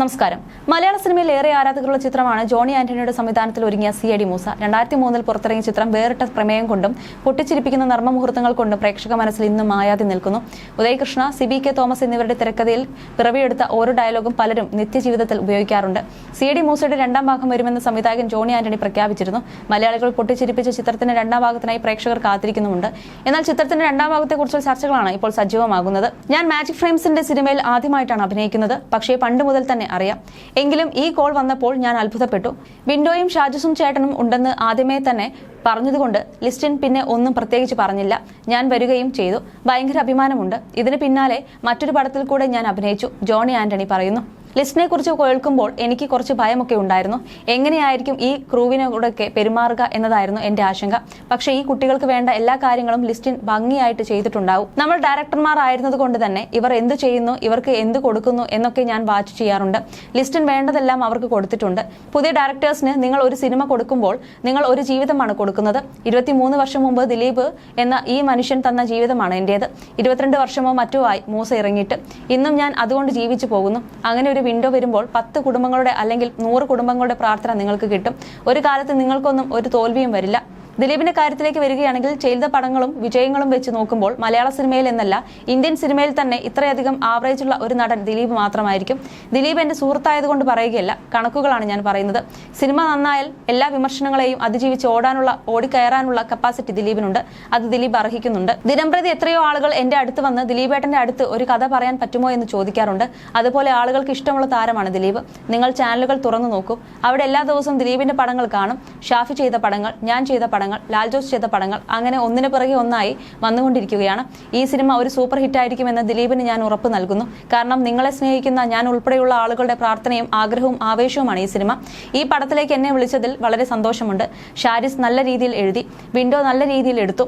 നമസ്കാരം. മലയാള സിനിമയിൽ ഏറെ ആരാധകരുള്ള ചിത്രമാണ് ജോണി ആന്റണിയുടെ സംവിധാനത്തിൽ ഒരുങ്ങിയ സി ഡി മൂസ. രണ്ടായിരത്തി മൂന്നിൽ പുറത്തിറങ്ങിയ ചിത്രം വേറിട്ട പ്രമേയം കൊണ്ടും പൊട്ടിച്ചിരിപ്പിക്കുന്ന നർമ്മമുഹൂർത്തങ്ങൾ കൊണ്ടും പ്രേക്ഷക മനസ്സിൽ ഇന്നും മായാതെ നിൽക്കുന്നു. ഉദയകൃഷ്ണ സിബി കെ തോമസ് എന്നിവരുടെ തിരക്കഥയിൽ പിറവിയെടുത്ത ഓരോ ഡയലോഗും പലരും നിത്യജീവിതത്തിൽ ഉപയോഗിക്കാറുണ്ട്. സി ഡി മൂസയുടെ രണ്ടാം ഭാഗം വരുമെന്ന് സംവിധായകൻ ജോണി ആന്റണി പ്രഖ്യാപിച്ചിരുന്നു. മലയാളികൾ പൊട്ടിച്ചിരിപ്പിച്ച ചിത്രത്തിന്റെ രണ്ടാം ഭാഗത്തിനായി പ്രേക്ഷകർ കാത്തിരിക്കുന്നുമുണ്ട്. എന്നാൽ ചിത്രത്തിന്റെ രണ്ടാം ഭാഗത്തെക്കുറിച്ചുള്ള ചർച്ചകളാണ് ഇപ്പോൾ സജീവമാകുന്നത്. ഞാൻ മാജിക് ഫ്രെയിംസിന്റെ സിനിമയിൽ ആദ്യമായിട്ടാണ് അഭിനയിക്കുന്നത്. പക്ഷേ പണ്ട് മുതൽ തന്നെ അറിയാം. എങ്കിലും ഈ കോൾ വന്നപ്പോൾ ഞാൻ അത്ഭുതപ്പെട്ടു. വിൻഡോയും ഷാജസും ചേട്ടനും ഉണ്ടെന്ന് ആദ്യമേ തന്നെ പറഞ്ഞതുകൊണ്ട് ലിസ്റ്റിൻ പിന്നെ ഒന്നും പ്രത്യേകിച്ച് പറഞ്ഞില്ല. ഞാൻ വരികയും ചെയ്തു. ഭയങ്കര അഭിമാനമുണ്ട്. ഇതിന് പിന്നാലെ മറ്റൊരു പടത്തിൽ കൂടെ ഞാൻ അഭിനയിച്ചു. ജോണി ആന്റണി പറയുന്നു. ലിസ്റ്റിനെ കുറിച്ച് കേൾക്കുമ്പോൾ എനിക്ക് കുറച്ച് ഭയമൊക്കെ ഉണ്ടായിരുന്നു. എങ്ങനെയായിരിക്കും ഈ ക്രൂവിനോടൊക്കെ പെരുമാറുക എന്നതായിരുന്നു എന്റെ ആശങ്ക. പക്ഷേ ഈ കുട്ടികൾക്ക് വേണ്ട എല്ലാ കാര്യങ്ങളും ലിസ്റ്റിൻ ഭംഗിയായിട്ട് ചെയ്തിട്ടുണ്ടാവും. നമ്മൾ ഡയറക്ടർമാർ ആയിരുന്നത് കൊണ്ട് തന്നെ ഇവർ എന്ത് ചെയ്യുന്നു ഇവർക്ക് എന്ത് കൊടുക്കുന്നു എന്നൊക്കെ ഞാൻ വാച്ച് ചെയ്യാറുണ്ട്. ലിസ്റ്റിൻ വേണ്ടതെല്ലാം അവർക്ക് കൊടുത്തിട്ടുണ്ട്. പുതിയ ഡയറക്ടേഴ്സിന് നിങ്ങൾ ഒരു സിനിമ കൊടുക്കുമ്പോൾ നിങ്ങൾ ഒരു ജീവിതമാണ് കൊടുക്കുന്നത്. ഇരുപത്തിമൂന്ന് വർഷം മുമ്പ് ദിലീപ് എന്ന ഈ മനുഷ്യൻ തന്ന ജീവിതമാണ് എന്റേത്. ഇരുപത്തിരണ്ട് വർഷമോ മറ്റോ ആയി മൂസ ഇറങ്ങിയിട്ട്. ഇന്നും ഞാൻ അതുകൊണ്ട് ജീവിച്ചു പോകുന്നു. അങ്ങനെ ഒരു വിൻഡോ വരുമ്പോൾ പത്ത് കുടുംബങ്ങളുടെ അല്ലെങ്കിൽ നൂറ് കുടുംബങ്ങളുടെ പ്രാർത്ഥന നിങ്ങൾക്ക് കിട്ടും. ഒരു കാലത്ത് നിങ്ങൾക്കൊന്നും ഒരു തോൽവിയും വരില്ല. ദിലീപിന്റെ കാര്യത്തിലേക്ക് വരികയാണെങ്കിൽ ചെയ്ത പടങ്ങളും വിജയങ്ങളും വെച്ച് നോക്കുമ്പോൾ മലയാള സിനിമയിൽ എന്നല്ല ഇന്ത്യൻ സിനിമയിൽ തന്നെ ഇത്രയധികം ആവറേജുള്ള ഒരു നടൻ ദിലീപ് മാത്രമായിരിക്കും. ദിലീപ് എന്റെ സുഹൃത്തായതുകൊണ്ട് പറയുകയല്ല കണക്കുകളാണ് ഞാൻ പറയുന്നത്. സിനിമ നന്നായാൽ എല്ലാ വിമർശനങ്ങളെയും അതിജീവിച്ച് ഓടാനുള്ള ഓടിക്കയറാനുള്ള കപ്പാസിറ്റി ദിലീപിനുണ്ട്. അത് ദിലീപ് അർഹിക്കുന്നുണ്ട്. ദിനംപ്രതി എത്രയോ ആളുകൾ എന്റെ അടുത്ത് വന്ന് ദിലീപേട്ടന്റെ അടുത്ത് ഒരു കഥ പറയാൻ പറ്റുമോ എന്ന് ചോദിക്കാറുണ്ട്. അതുപോലെ ആളുകൾക്ക് ഇഷ്ടമുള്ള താരമാണ് ദിലീപ്. നിങ്ങൾ ചാനലുകൾ തുറന്നു നോക്കൂ. അവിടെ എല്ലാ ദിവസവും ദിലീപിന്റെ പടങ്ങൾ കാണും. ഷാഫി ചെയ്ത പടങ്ങൾ ഞാൻ ചെയ്ത പടങ്ങൾ ലാൽ ജോസ് ചെയ്ത പടങ്ങൾ അങ്ങനെ ഒന്നിനു പിറകെ ഒന്നായി വന്നുകൊണ്ടിരിക്കുകയാണ്. ഈ സിനിമ ഒരു സൂപ്പർ ഹിറ്റ് ആയിരിക്കുമെന്ന് ദിലീപിന് ഞാൻ ഉറപ്പ് നൽകുന്നു. കാരണം നിങ്ങളെ സ്നേഹിക്കുന്ന ഞാൻ ഉൾപ്പെടെയുള്ള ആളുകളുടെ പ്രാർത്ഥനയും ആഗ്രഹവും ആവേശവുമാണ് ഈ സിനിമ. ഈ പടത്തിലേക്ക് എന്നെ വിളിച്ചതിൽ വളരെ സന്തോഷമുണ്ട്. ഷാരിസ് നല്ല രീതിയിൽ എഴുതി വിൻഡോ നല്ല രീതിയിൽ എടുത്തു.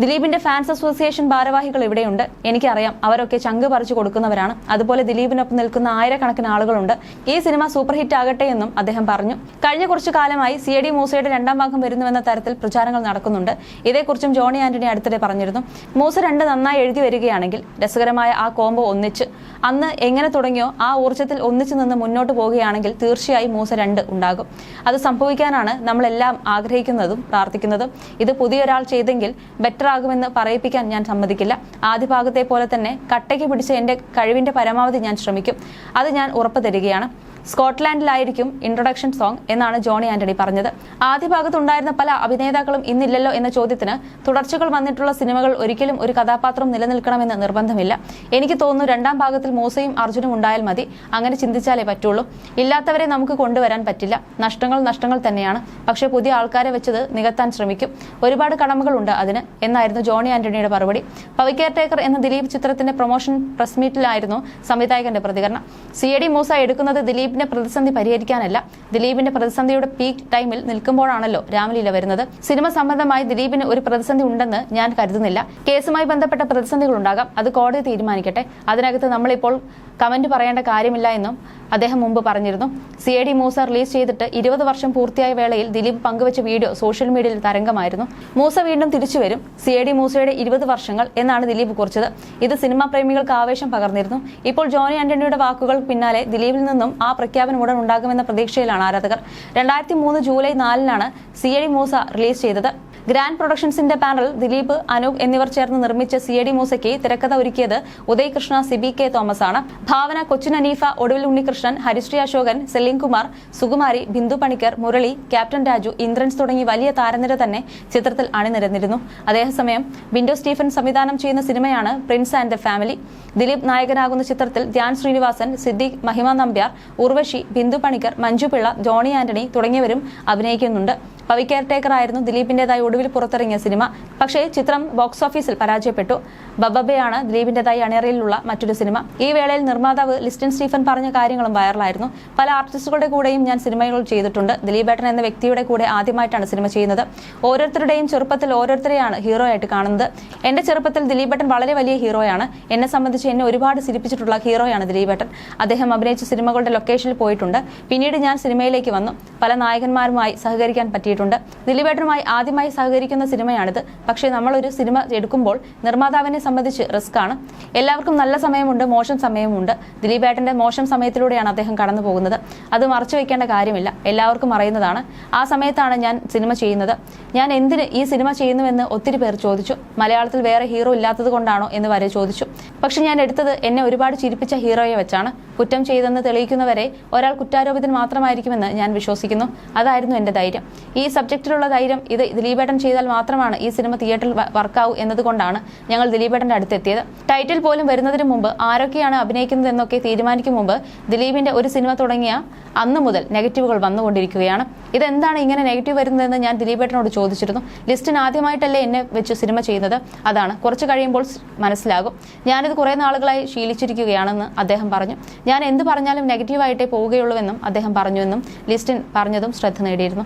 ദിലീപിന്റെ ഫാൻസ് അസോസിയേഷൻ ഭാരവാഹികൾ ഇവിടെയുണ്ട്. എനിക്കറിയാം അവരൊക്കെ ചങ്ക് പറിച്ചു കൊടുക്കുന്നവരാണ്. അതുപോലെ ദിലീപിനൊപ്പം നിൽക്കുന്ന ആയിരക്കണക്കിന് ആളുകളുണ്ട്. ഈ സിനിമ സൂപ്പർ ഹിറ്റ് ആകട്ടെ എന്നും അദ്ദേഹം പറഞ്ഞു. കഴിഞ്ഞ കുറച്ചു കാലമായി സി ഡി മൂസയുടെ രണ്ടാം ഭാഗം വരുന്നുവെന്ന തരത്തിൽ പ്രചാരങ്ങൾ നടക്കുന്നുണ്ട്. ഇതേക്കുറിച്ചും ജോണി ആന്റണി അടുത്തിടെ പറഞ്ഞിരുന്നു. മൂസ രണ്ട് നന്നായി എഴുതി വരികയാണെങ്കിൽ രസകരമായ ആ കോംബോ ഒന്നിച്ച്. അന്ന് എങ്ങനെ തുടങ്ങിയോ ആ ഊർജത്തിൽ ഒന്നിച്ചു നിന്ന് മുന്നോട്ട് പോവുകയാണെങ്കിൽ തീർച്ചയായും മൂസ രണ്ട് ഉണ്ടാകും. അത് സംഭവിക്കാനാണ് നമ്മളെല്ലാം ആഗ്രഹിക്കുന്നതും പ്രാർത്ഥിക്കുന്നതും. ഇത് പുതിയൊരാൾ ചെയ്തെങ്കിൽ ബെറ്റർ ആകുമെന്ന് പറയിപ്പിക്കാൻ ഞാൻ സമ്മതിക്കില്ല. ആദ്യ ഭാഗത്തെ പോലെ തന്നെ കട്ടയ്ക്ക് പിടിച്ച് എന്റെ കഴിവിന്റെ പരമാവധി ഞാൻ ശ്രമിക്കും. അത് ഞാൻ ഉറപ്പ് തരികയാണ്. സ്കോട്ട്ലാൻഡിലായിരിക്കും ഇൻട്രൊഡക്ഷൻ സോങ് എന്നാണ് ജോണി ആന്റണി പറഞ്ഞത്. ആദ്യ ഭാഗത്തുണ്ടായിരുന്ന പല അഭിനേതാക്കളും ഇന്നില്ലല്ലോ എന്ന ചോദ്യത്തിന് തുടർച്ചകൾ വന്നിട്ടുള്ള സിനിമകൾ ഒരിക്കലും ഒരു കഥാപാത്രം നിലനിൽക്കണമെന്ന് നിർബന്ധമില്ല. എനിക്ക് തോന്നുന്നു രണ്ടാം ഭാഗത്തിൽ മൂസയും അർജുനും ഉണ്ടായാൽ മതി. അങ്ങനെ ചിന്തിച്ചാലേ പറ്റുള്ളൂ. ഇല്ലാത്തവരെ നമുക്ക് കൊണ്ടുവരാൻ പറ്റില്ല. നഷ്ടങ്ങൾ നഷ്ടങ്ങൾ തന്നെയാണ്. പക്ഷേ പുതിയ ആൾക്കാരെ വെച്ചത് നികത്താൻ ശ്രമിക്കും. ഒരുപാട് കടമകളുണ്ട് അതിന് എന്നായിരുന്നു ജോണി ആന്റണിയുടെ മറുപടി. പവി കെയർ ടേക്കർ എന്ന ദിലീപ് ചിത്രത്തിന്റെ പ്രൊമോഷൻ പ്രസ് മീറ്റിലായിരുന്നു സംവിധായകന്റെ പ്രതികരണം. സി എ ഡി മൂസ എടുക്കുന്നത് ദിലീപിന്റെ പ്രതിസന്ധി പരിഹരിക്കാനല്ല ദിലീപിന്റെ പ്രതിസന്ധിയുടെ പീക്ക് ടൈമിൽ നിൽക്കുമ്പോഴാണല്ലോ രാമലീല വരുന്നത്. സിനിമ സംബന്ധമായി ദിലീപിന് ഒരു പ്രതിസന്ധി ഉണ്ടെന്ന് ഞാൻ കരുതുന്നില്ല. കേസുമായി ബന്ധപ്പെട്ട പ്രതിസന്ധികൾ ഉണ്ടാകാം അത് കോടതി തീരുമാനിക്കട്ടെ. അതിനകത്ത് നമ്മളിപ്പോൾ കമന്റ് പറയേണ്ട കാര്യമില്ല എന്നും അദ്ദേഹം മുമ്പ് പറഞ്ഞിരുന്നു. C I D Moosa release ചെയ്തിട്ട് ഇരുപത് വർഷം പൂർത്തിയായ വേളയിൽ ദിലീപ് പങ്കുവച്ച വീഡിയോ സോഷ്യൽ മീഡിയയിൽ തരംഗമായിരുന്നു. മൂസ വീണ്ടും തിരിച്ചു വരും. സി എ ഡി മൂസയുടെ ഇരുപത് വർഷങ്ങൾ എന്നാണ് ദിലീപ് കുറിച്ചത്. ഇത് സിനിമാ പ്രേമികൾക്ക് ആവേശം പകർന്നിരുന്നു. ഇപ്പോൾ ജോണി ആന്റണിയുടെ വാക്കുകൾ പിന്നാലെ ദിലീപിൽ നിന്നും ആ പ്രഖ്യാപനം ഉടൻ ഉണ്ടാകുമെന്ന പ്രതീക്ഷയിലാണ് ആരാധകർ. രണ്ടായിരത്തി മൂന്ന് ജൂലൈ നാലിനാണ് C I D Moosa release ചെയ്തത്. ഗ്രാൻഡ് പ്രൊഡക്ഷൻസിന്റെ പാനൽ ദിലീപ് അനൂപ് എന്നിവർ ചേർന്ന് നിർമ്മിച്ച സി എ ഡി മൂസയ്ക്ക് തിരക്കഥ ഒരുക്കിയത് ഉദയകൃഷ്ണ സിബി കെ തോമസ് ആണ് ഭാവന കൊച്ചിൻ അനീഫ ഒടുവിൽ ഉണ്ണികൃഷ്ണൻ ഹരിശ്രീ അശോകൻ സെലിം കുമാർ സുകുമാരി ബിന്ദു പണിക്കർ മുരളി ക്യാപ്റ്റൻ രാജു ഇന്ദ്രൻസ് തുടങ്ങി വലിയ താരനിര തന്നെ ചിത്രത്തിൽ അണിനിരന്നിരുന്നു. അതേസമയം വിൻഡോ സ്റ്റീഫൻ സംവിധാനം ചെയ്യുന്ന സിനിമയാണ് Prince and the Family. Dileep നായകനാകുന്ന ചിത്രത്തിൽ ധ്യാൻ ശ്രീനിവാസൻ സിദ്ദീഖ് മഹിമ നമ്പ്യാർ ഉർവശി ബിന്ദു പണിക്കർ മഞ്ജു പിള്ള ജോണി ആന്റണി തുടങ്ങിയവരും അഭിനയിക്കുന്നുണ്ട്. പവി കെയർ ടേക്കർ ആയിരുന്നു ദിലീപിന്റേതായി ഒടുവിൽ പുറത്തിറങ്ങിയ സിനിമ. പക്ഷേ ചിത്രം ബോക്സ് ഓഫീസിൽ പരാജയപ്പെട്ടു. ബബബയാണ് ദിലീപിന്റേതായി അണിയറയിലുള്ള മറ്റൊരു സിനിമ. ഈ വേളയിൽ നിർമ്മാതാവ് ലിസ്റ്റൻ സ്റ്റീഫൻ പറഞ്ഞ കാര്യങ്ങളും വൈറലായിരുന്നു. പല ആർട്ടിസ്റ്റുകളുടെ കൂടെയും ഞാൻ സിനിമകൾ ചെയ്തിട്ടുണ്ട്. ദിലീപേട്ടൻ എന്ന വ്യക്തിയുടെ കൂടെ ആദ്യമായിട്ടാണ് സിനിമ ചെയ്യുന്നത്. ഓരോരുത്തരുടെയും ചെറുപ്പത്തിൽ ഓരോരുത്തരെയാണ് ഹീറോ ആയിട്ട് കാണുന്നത്. എന്റെ ചെറുപ്പത്തിൽ ദിലീപേട്ടൻ വളരെ വലിയ ഹീറോയാണ് എന്നെ സംബന്ധിച്ച് എന്നെ ഒരുപാട് സിരിപ്പിച്ചിട്ടുള്ള ഹീറോയാണ് ദിലീപേട്ടൻ. അദ്ദേഹം അഭിനയിച്ച സിനിമകളുടെ ലൊക്കേഷനിൽ പോയിട്ടുണ്ട്. പിന്നീട് ഞാൻ സിനിമയിലേക്ക് വന്നു. പല നായകന്മാരുമായി സഹകരിക്കാൻ പറ്റിയിട്ടുണ്ട്. കിട്ടിയിട്ടുണ്ട് ദിലീപേട്ടനുമായി ആദ്യമായി സഹകരിക്കുന്ന സിനിമയാണിത്. പക്ഷേ നമ്മളൊരു സിനിമ എടുക്കുമ്പോൾ നിർമ്മാതാവിനെ സംബന്ധിച്ച് റിസ്ക് ആണ്. എല്ലാവർക്കും നല്ല സമയമുണ്ട് മോശം സമയമുണ്ട്. ദിലീപേട്ടന്റെ മോശം സമയത്തിലൂടെയാണ് അദ്ദേഹം കടന്നു പോകുന്നത്. അത് മറച്ചു വയ്ക്കേണ്ട കാര്യമില്ല. എല്ലാവർക്കും അറിയുന്നതാണ്. ആ സമയത്താണ് ഞാൻ സിനിമ ചെയ്യുന്നത്. ഞാൻ എന്തിന് ഈ സിനിമ ചെയ്യുന്നുവെന്ന് ഒത്തിരി പേർ ചോദിച്ചു. മലയാളത്തിൽ വേറെ ഹീറോ ഇല്ലാത്തത് കൊണ്ടാണോ എന്ന് വരെ ചോദിച്ചു. പക്ഷെ ഞാൻ എടുത്തത് എന്നെ ഒരുപാട് ചിരിപ്പിച്ച ഹീറോയെ വെച്ചാണ്. കുറ്റം ചെയ്തെന്ന് തെളിയിക്കുന്നവരെ ഒരാൾ കുറ്റാരോപിതൻ മാത്രമായിരിക്കുമെന്ന് ഞാൻ വിശ്വസിക്കുന്നു. അതായിരുന്നു എന്റെ ധൈര്യം. ഈ സബ്ജക്റ്റിലുള്ള ധൈര്യം ഇത് ദിലീപേട്ടൻ ചെയ്താൽ മാത്രമാണ് ഈ സിനിമ തിയേറ്ററിൽ വർക്കാവൂ എന്നതുകൊണ്ടാണ് ഞങ്ങൾ ദിലീപേട്ടന്റെ അടുത്തെത്തിയത്. ടൈറ്റിൽ പോലും വരുന്നതിന് മുമ്പ് ആരൊക്കെയാണ് അഭിനയിക്കുന്നത് എന്നൊക്കെ തീരുമാനിക്കും മുമ്പ് ദിലീപിന്റെ ഒരു സിനിമ തുടങ്ങിയ അന്ന് മുതൽ നെഗറ്റീവുകൾ വന്നുകൊണ്ടിരിക്കുകയാണ്. ഇതെന്താണ് ഇങ്ങനെ നെഗറ്റീവ് വരുന്നതെന്ന് ഞാൻ ദിലീപേട്ടനോട് ചോദിച്ചിരുന്നു. ലിസ്റ്റിന് ആദ്യമായിട്ടല്ലേ എന്നെ വെച്ച് സിനിമ ചെയ്യുന്നത്? അതാണ്. കുറച്ച് കഴിയുമ്പോൾ മനസ്സിലാകും. ഞാനിത് കുറേ നാളുകളായി ശീലിച്ചിരിക്കുകയാണെന്ന് അദ്ദേഹം പറഞ്ഞു. ഞാൻ എന്ത് പറഞ്ഞാലും നെഗറ്റീവായിട്ടേ പോവുകയുള്ളൂ എന്നും അദ്ദേഹം പറഞ്ഞുവെന്നും ലിസ്റ്റിൻ പറഞ്ഞതും ശ്രദ്ധ നേടിയിരുന്നു.